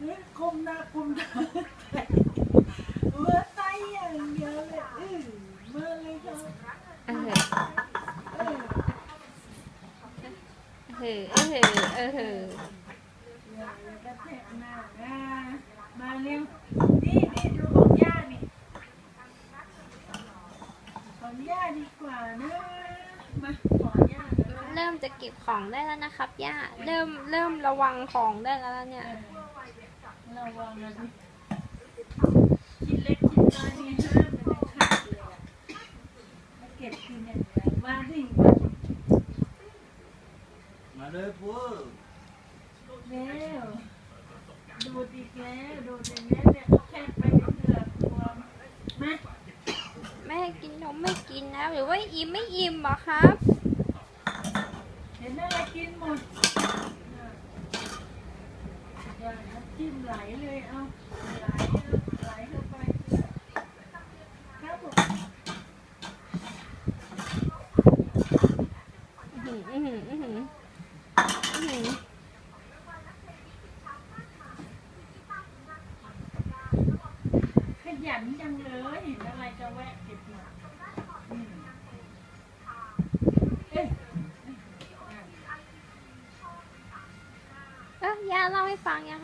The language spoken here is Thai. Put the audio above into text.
เฮ้ยคมหน้าคมตาเมื่อไตอย่างเดียวเลยเออเมื่อเลยก็เออเออเออเออเออเอออย่าอย่ากระแทกหน้านะมาเร็วนี่นี่ดูของย่านี่ของย่าดีกว่านะมาของย่าเริ่มจะเก็บของได้แล้วนะครับย่าเริ่มเริ่มระวังของได้แล้วเนี่ย ชิ้นเล็กชิ้นน้อยนี่ห้ามเป็นอันขาดเลยอะมาเก็บกินอย่างเดียวมาดิมาเลยปูเร็วดูดอีกแล้วดูดอย่างนี้เนี่ยแค่ไปเถื่อนตัวมาแม่กินนมไม่กินนะหรือว่าอิ่มไม่อิ่มเหรอครับ เห็นอะไรกินหมด จิ้มไหลเลยเอาไหลไหลเข้าไปครับผมอื้อหืออื้อหืออื้อหืออื้อหือขยันจังเลยเห็นอะไรก็แวะเก็บหมดอืมเอ๊ะเอ้ยย่าเล่าให้ฟังยัง